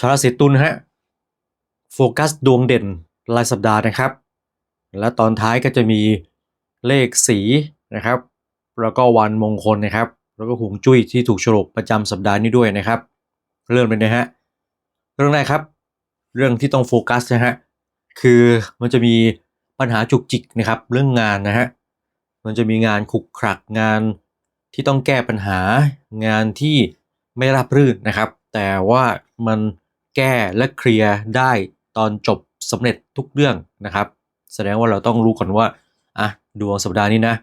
ชาวราศีตุลฮะโฟกัสดวงเด่นรายสัปดาห์นะครับ และตอนท้ายก็จะมีเลขสีนะครับ แล้วก็วันมงคลนะครับ แล้วก็หงจุ้ยที่ถูกฉลกประจำสัปดาห์นี้ด้วยนะครับ เริ่มเลยนะฮะเรื่องแรกครับ เรื่องที่ต้องโฟกัสนะฮะคือมันจะมีปัญหาจุกจิกนะครับ เรื่องงานนะฮะมันจะมีงานขุกขักงานที่ต้องแก้ปัญหางานที่ไม่ราบรื่นนะครับ แต่ว่ามัน แก้และเคลียร์ได้ตอนจบสำเร็จทุกเรื่องนะครับ แสดงว่าเราต้องรู้ก่อนว่าอะดวงสัปดาห์นี้นะ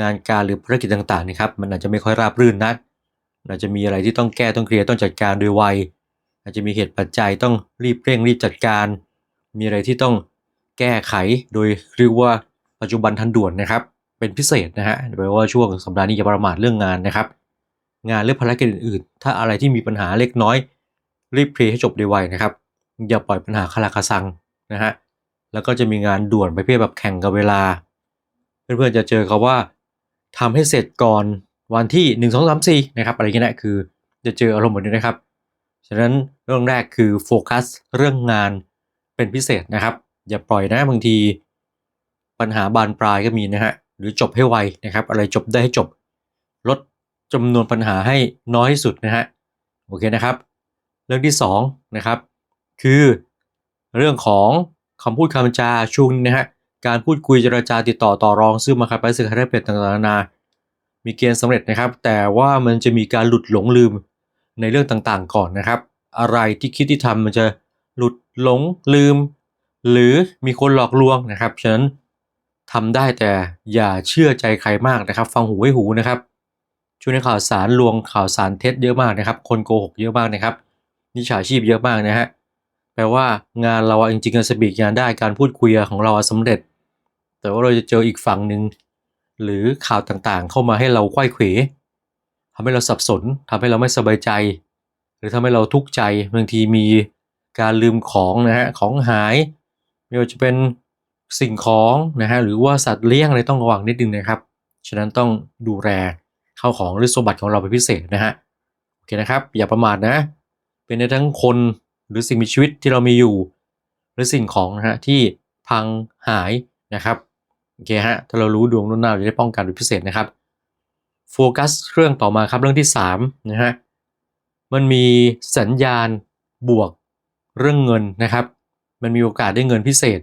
งานการหรือภารกิจต่างๆนะครับมันอาจจะไม่ค่อยราบรื่นนักอาจจะมีอะไรที่ต้องแก้ต้องเคลียร์ต้องจัดการโดยไวอาจจะมีเหตุปัจจัยต้องรีบเร่งรีบจัดการ มีอะไรที่ต้องแก้ไขโดยเรียกว่าปัจจุบันทันด่วนนะครับ เป็นพิเศษนะฮะแปลว่าช่วงสัปดาห์นี้อย่าประมาทเรื่องงานนะครับ งานหรือภารกิจอื่นๆ ถ้าอะไรที่มีปัญหาเล็กน้อย รีบเคลียร์ให้จบดยไวนะครับ อย่าปล่อยปัญหาคาราคาซังนะฮะแล้วก็จะมีงานด่วนไประเภทแบบแข่งกับเวลา เพื่อนๆจะเจอเขาว่าทำให้เสร็จก่อนวันที่หนึ่งสองสามสี่นะครับอะไรเงี้ยนะคือจะเจออารมณ์แบบนี้นะครับ ฉะนั้นเรื่องแรกคือโฟกัสเรื่องงานเป็นพิเศษนะครับ อย่าปล่อยนะบางที ปัญหาบานปลายก็มีนะฮะหรือจบให้ไวนะครับ อะไรจบได้ให้จบ ลดจำนวนปัญหาให้น้อยที่สุดนะฮะโอเคนะครับ เรื่องที่สองนะครับคือเรื่องของคำพูดคำจาช่วงนี้นะฮะการพูดคุยเจรจาติดต่อต่อรองซื้อมาขายไปซื้อขายได้เปลี่ยนต่างๆนานา มีเกณฑ์สำเร็จนะครับ แต่ว่ามันจะมีการหลุดหลงลืมในเรื่องต่างๆ ก่อนนะครับ อะไรที่คิดที่ทำมันจะหลุดหลงลืม หรือมีคนหลอกลวงนะครับฉะนั้นทำได้แต่อย่าเชื่อใจใครมากนะครับ ฟังหูไว้หูนะครับช่วงนี้ข่าวสารลวงข่าวสารเท็จเยอะมากนะครับ คนโกหกเยอะมากนะครับ นิชาชีพเยอะมากนะฮะ แปลว่างานเราจริงๆกาสปีกงานได้การพูดคุยของเราอะสำเร็จ แต่ว่าเราจะเจออีกฝั่งหนึ่งหรือข่าวต่างๆ เข้ามาให้เราควยเขวทำให้เราสับสนทำให้เราไม่สบายใจ หรือทำให้เราทุกข์ใจบางทีมีการลืมของนะฮะของหายไม่ว่าจะเป็นสิ่งของนะฮะหรือว่าสัตว์เลี้ยงอะไรต้องระวังนิดนึงนะครับ ฉะนั้นต้องดูแลเข้าของหรือสมบัติของเราเป็นพิเศษนะฮะโอเคนะครับ อย่าประมาทนะ เป็นในทั้งคนหรือสิ่งมีชีวิตที่เรามีอยู่ หรือสิ่งของนะฮะที่พังหายนะครับโอเคฮะถ้าเรารู้ดวงล่วงหน้าเราจะได้ป้องกันเป็นพิเศษนะครับโฟกัสเรื่องต่อมาครับเรื่องที่3นะฮะมันมีสัญญาณบวกเรื่องเงินนะครับ มันมีโอกาสได้เงินพิเศษ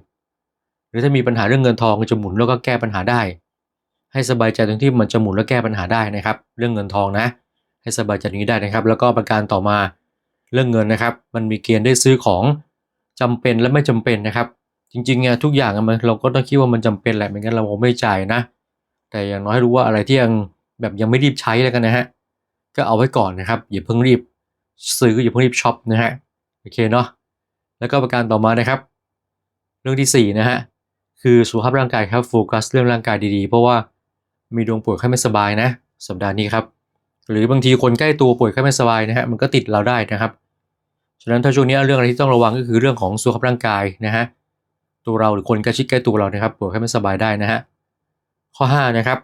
หรือถ้ามีปัญหาเรื่องเงินทองจะหมุนแล้วก็แก้ปัญหาได้ ให้สบายใจตรงที่มันจะหมุนแล้วแก้ปัญหาได้นะครับ เรื่องเงินทองนะ ให้สบายใจตรงนี้ได้นะครับ แล้วก็ประการต่อมา เรื่องเงินนะครับ มันมีเกณฑ์ได้ซื้อของจำเป็นและไม่จำเป็นนะครับ จริงๆอะทุกอย่างมันเราก็ต้องคิดว่ามันจำเป็นแหละไม่งั้นเราคงไม่จ่ายนะ แต่อย่างน้อยรู้ว่าอะไรที่ยังแบบยังไม่รีบใช้แล้วกันนะฮะก็เอาไว้ก่อนนะครับอย่าเพิ่งรีบซื้ออย่าเพิ่งรีบช็อปนะฮะโอเคเนาะแล้วก็ประการต่อมานะครับ เรื่องที่4นะฮะคือสุขภาพร่างกายครับโฟกัสเรื่องร่างกายดีๆ เพราะว่ามีดวงป่วยไข้ไม่สบายนะ สัปดาห์นี้ครับ หรือบางทีคนใกล้ตัวป่วยไข้ไม่สบายนะฮะมันก็ติดเราได้นะครับ ฉะนั้นถ้าช่วงนี้เรื่องอะไรที่ต้องระวังก็คือเรื่องของสุขภาพร่างกายนะฮะตัวเราหรือคนใกล้ชิดใกล้ตัวเรานะครับป่วยไข้ไม่สบายได้นะฮะข้อ5นะครับ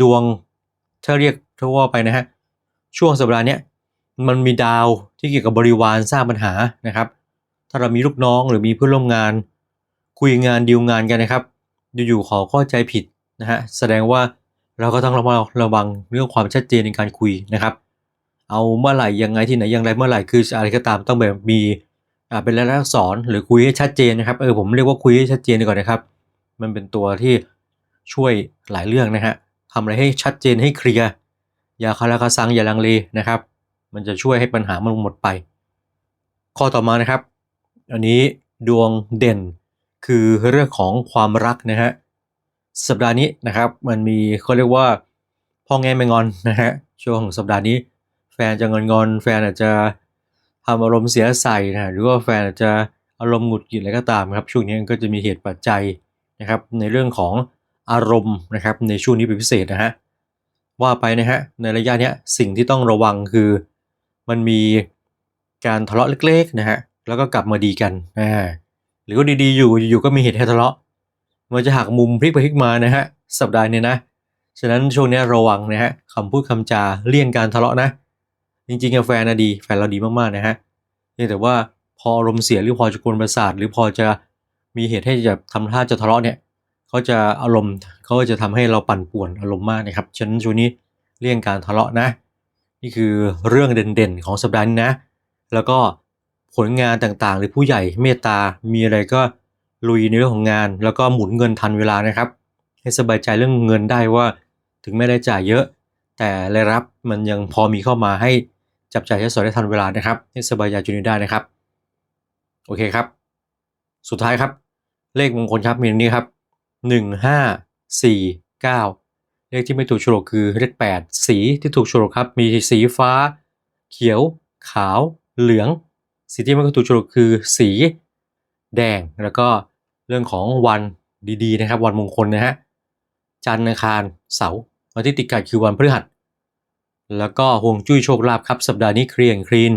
ดวงถ้าเรียกทั่วไปนะฮะช่วงสัปดาห์นี้มันมีดาวที่เกี่ยวกับบริวารสร้างปัญหานะครับ ถ้าเรามีลูกน้องหรือมีเพื่อนร่วมงาน คุยงานดีลงานกันนะครับ อยู่ๆขอเข้าใจผิดนะฮะแสดงว่า เราก็ต้องระมัดระวังเรื่องความชัดเจนในการคุยนะครับ เอาเมื่อไหร่ยังไงที่ไหนอย่างไรเมื่อไหร่คืออะไรก็ตามต้องแบบมีอ่าเป็นรายลักษณ์อักษรหรือคุยให้ชัดเจนนะครับเออผมเรียกว่าคุยให้ชัดเจนดีกว่านะครับ มันเป็นตัวที่ช่วยหลายเรื่องนะฮะทำอะไรให้ชัดเจนให้เคลียร์อย่าคาราคาซังอย่าลังเลนะครับ มันจะช่วยให้ปัญหามันหมดไป ข้อต่อมานะครับ อันนี้ดวงเด่นคือเรื่องของความรักนะฮะ สัปดาห์นี้นะครับ มันมีเขาเรียกว่าพ่อแง่ไม่งอนนะฮะช่วงสัปดาห์นี้ แฟนจะงอนงอนแฟนอาจจะทำอารมณ์เสียใส่นะหรือว่าแฟนอาจจะอารมณ์หงุดหงิดอะไรก็ตามครับ ช่วงนี้ก็จะมีเหตุปัจจัยนะครับ ในเรื่องของอารมณ์นะครับ ในช่วงนี้เป็นพิเศษนะฮะว่าไปนะฮะในระยะนี้สิ่งที่ต้องระวังคือ มันมีการทะเลาะเล็กๆนะฮะแล้วก็กลับมาดีกันอ่าหรือว่าดีๆอยู่อยู่ก็มีเหตุให้ทะเลาะ มันจะหักมุมพลิกไปพลิกมานะฮะสัปดาห์นี้นะ ฉะนั้นช่วงนี้ระวังนะฮะคำพูดคำจาเลี่ยงการทะเลาะนะ จริงๆกับแฟนนะดีแฟนเราดีมากๆนะฮะพียงแต่ว่าพออารมณ์เสียหรือพอจะกวนประสาทหรือพอจะมีเหตุให้จะทำท่าจะทะเลาะเนี่ยเขาจะอารมณ์เขาจะทำให้เราปั่นป่วนอารมณ์มากนะครับ ฉะนั้นช่วงนี้เลี่ยงการทะเลาะนะ นี่คือเรื่องเด่นๆของสัปดาห์นี้นะ แล้วก็ผลงานต่างๆ หรือผู้ใหญ่เมตตา มีอะไรก็ ลุยในเรื่องของงาน แล้วก็หมุนเงินทันเวลานะครับ ให้สบายใจเรื่องเงินได้ว่าถึงไม่ได้จ่ายเยอะ แต่รายรับมันยังพอมีเข้ามาให้จับจ่ายใช้สอยได้ทันเวลานะครับ ให้สบายใจจุดนี้ได้นะครับ โอเคครับ สุดท้ายครับ เลขมงคลครับมีดังนี้ครับหนึ่งห้าสี่เก้าเลขที่ไม่ถูกโฉลกคือเลขแปดสีที่ถูกโฉลกครับ มีสีฟ้า เขียว ขาว เหลือง สีที่ไม่ถูกโฉลกคือสี แดงแล้วก็ เรื่องของวันดีๆนะครับ วันมงคลนะฮะจันทร์อังคารเสาร์วันที่ติดกัดคือวันพฤหัส แล้วก็ห่วงจุ้ยโชคลาภครับ สัปดาห์นี้เคลียร์คลีน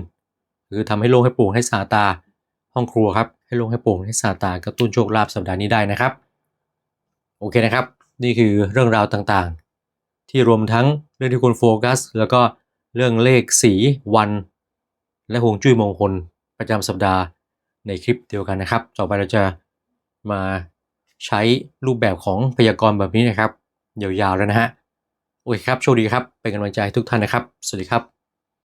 คือทำให้โล่งให้โปร่งให้สาตา ห้องครัวครับ ให้โล่งให้โปร่งให้สาตากระตุ้นโชคลาภสัปดาห์นี้ได้นะครับ โอเคนะครับ นี่คือเรื่องราวต่างๆ ที่รวมทั้งเรื่องที่คุณโฟกัส แล้วก็เรื่องเลขสีวัน และห่วงจุ้ยมงคลประจำสัปดาห์ในคลิปเดียวกันนะครับ ต่อไปเราจะ มาใช้รูปแบบของพยากรณ์แบบนี้นะครับ ยาวๆแล้วนะฮะ โอเคครับ โชคดีครับ เป็นกำลังใจให้ทุกท่านนะครับ สวัสดีครับ